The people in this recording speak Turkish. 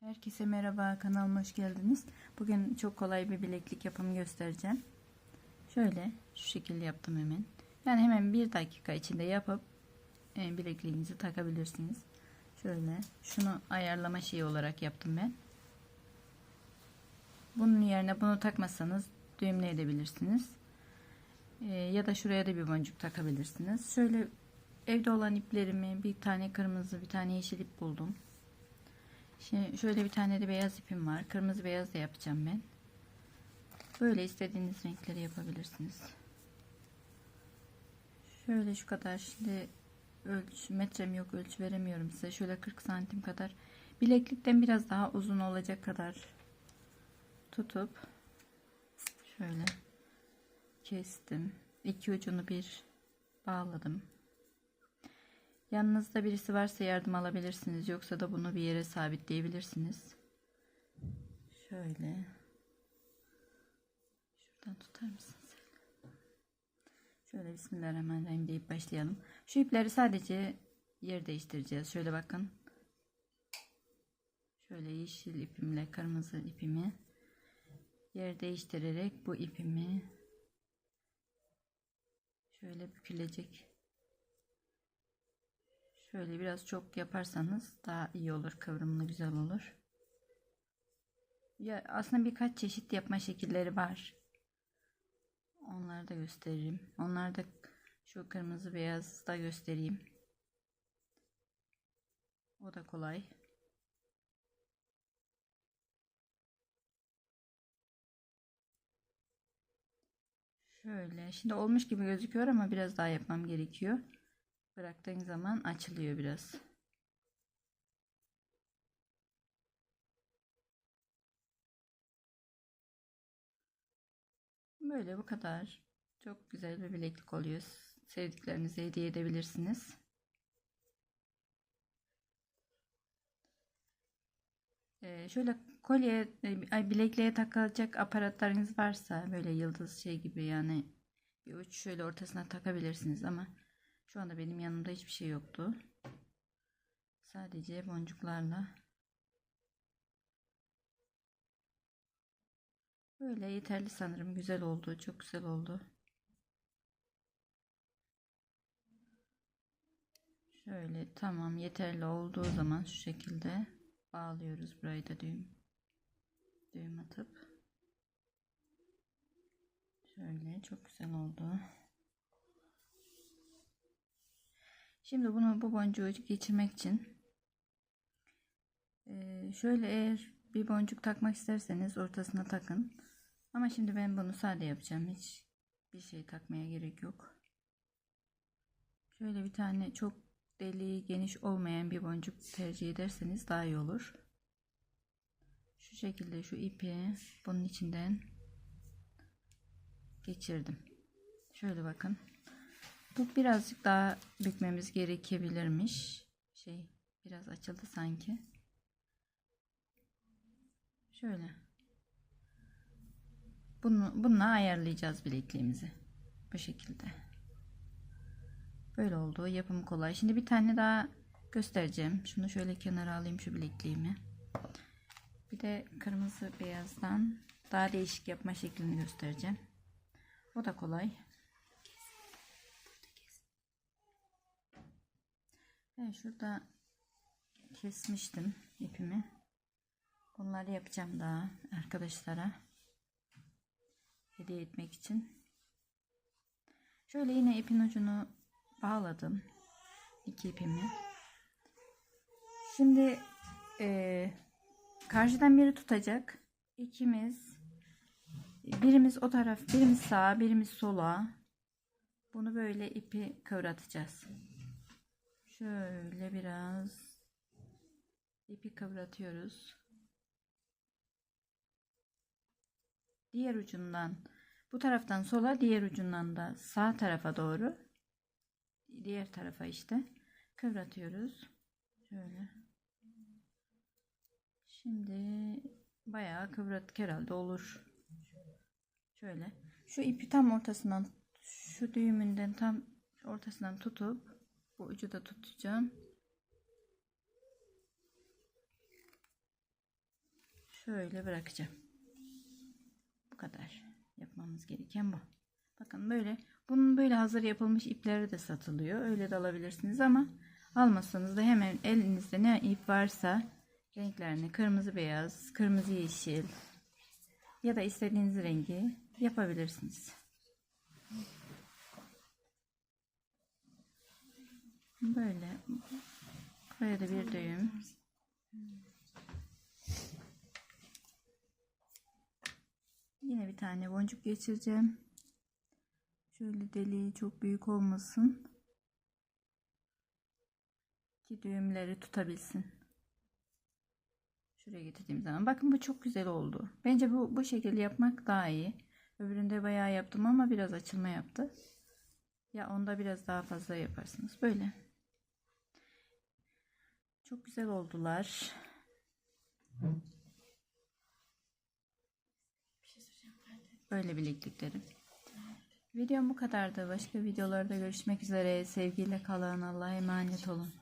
Herkese merhaba kanalıma hoş geldiniz. Bugün çok kolay bir bileklik yapımı göstereceğim. Şöyle şu şekilde yaptım hemen. Yani hemen bir dakika içinde yapıp e, bilekliğinizi takabilirsiniz. Şöyle şunu ayarlama şeyi olarak yaptım ben. Bunun yerine bunu takmasanız düğümleyebilirsiniz. E, ya da şuraya da bir boncuk takabilirsiniz. Şöyle evde olan iplerimi bir tane kırmızı bir tane yeşil ip buldum. Şimdi şöyle bir tane de beyaz ipim var. Kırmızı beyaz da yapacağım ben. Böyle istediğiniz renkleri yapabilirsiniz. Şöyle şu kadar şimdi ölç metrem yok ölçü veremiyorum size. Şöyle 40 santim kadar bileklikten biraz daha uzun olacak kadar tutup şöyle kestim. İki ucunu bir bağladım. Yanınızda birisi varsa yardım alabilirsiniz. Yoksa da bunu bir yere sabitleyebilirsiniz. Şöyle. Şuradan tutar mısınız? Şöyle Bismillahirrahmanirrahim deyip başlayalım. Şu ipleri sadece yer değiştireceğiz. Şöyle bakın. Şöyle yeşil ipimle kırmızı ipimi yer değiştirerek bu ipimi şöyle bükülecek Şöyle biraz çok yaparsanız daha iyi olur. Kıvrımlı güzel olur. Ya aslında birkaç çeşit yapma şekilleri var. Onları da gösteririm. Onları da şu kırmızı beyaz da göstereyim. O da kolay. Şöyle. Şimdi olmuş gibi gözüküyor ama biraz daha yapmam gerekiyor. Bıraktığın zaman açılıyor biraz. Böyle bu kadar. Çok güzel bir bileklik oluyor. Sevdiklerinize hediye edebilirsiniz. Ee, şöyle kolye, ay bilekliğe takılacak aparatlarınız varsa böyle yıldız şey gibi yani bir uç şöyle ortasına takabilirsiniz ama şu anda benim yanımda hiçbir şey yoktu. Sadece boncuklarla böyle yeterli sanırım. Güzel oldu. Çok güzel oldu. Şöyle tamam yeterli olduğu zaman şu şekilde bağlıyoruz. Burayı da düğüm düğüm atıp şöyle çok güzel oldu. Şimdi bunu bu boncuğu geçirmek için e, şöyle eğer bir boncuk takmak isterseniz ortasına takın. Ama şimdi ben bunu sade yapacağım. Hiç bir şey takmaya gerek yok. Şöyle bir tane çok deliği geniş olmayan bir boncuk tercih ederseniz daha iyi olur. Şu şekilde şu ipi bunun içinden geçirdim. Şöyle bakın. Bu birazcık daha bükmemiz gerekebilirmiş. Şey biraz açıldı sanki. Şöyle. Bunu, bununla ayarlayacağız bilekliğimizi. Bu şekilde. Böyle oldu. Yapımı kolay. Şimdi bir tane daha göstereceğim. Şunu şöyle kenara alayım şu bilekliğimi. Bir de kırmızı beyazdan daha değişik yapma şeklini göstereceğim. O da kolay. Ben şurada kesmiştim ipimi. Bunları yapacağım daha arkadaşlara hediye etmek için. Şöyle yine ipin ucunu bağladım. iki ipimi. Şimdi e, karşıdan biri tutacak. İkimiz birimiz o taraf, birimiz sağa, birimiz sola. Bunu böyle ipi kıvratacağız. Şöyle biraz ipi kıvratıyoruz. Diğer ucundan bu taraftan sola diğer ucundan da sağ tarafa doğru diğer tarafa işte kıvratıyoruz. Şöyle. Şimdi bayağı kıvrat herhalde olur. Şöyle. Şu ipi tam ortasından şu düğümünden tam ortasından tutup bu ucu da tutacağım. şöyle bırakacağım. Bu kadar. Yapmamız gereken bu. Bakın böyle. Bunun böyle hazır yapılmış ipleri de satılıyor. Öyle de alabilirsiniz ama almasanız da hemen elinizde ne ip varsa renklerini kırmızı beyaz, kırmızı yeşil ya da istediğiniz rengi yapabilirsiniz. Böyle. Buraya da bir düğüm. Yine bir tane boncuk geçireceğim. Şöyle deliği çok büyük olmasın. Ki düğümleri tutabilsin. Şuraya getirdiğim zaman. Bakın bu çok güzel oldu. Bence bu, bu şekilde yapmak daha iyi. Öbüründe bayağı yaptım ama biraz açılma yaptı. Ya onda biraz daha fazla yaparsınız. Böyle. Çok güzel oldular. Böyle bilekliklerim. Videom bu kadardı. Başka videolarda görüşmek üzere. Sevgiyle kalın. Allah'a emanet olun.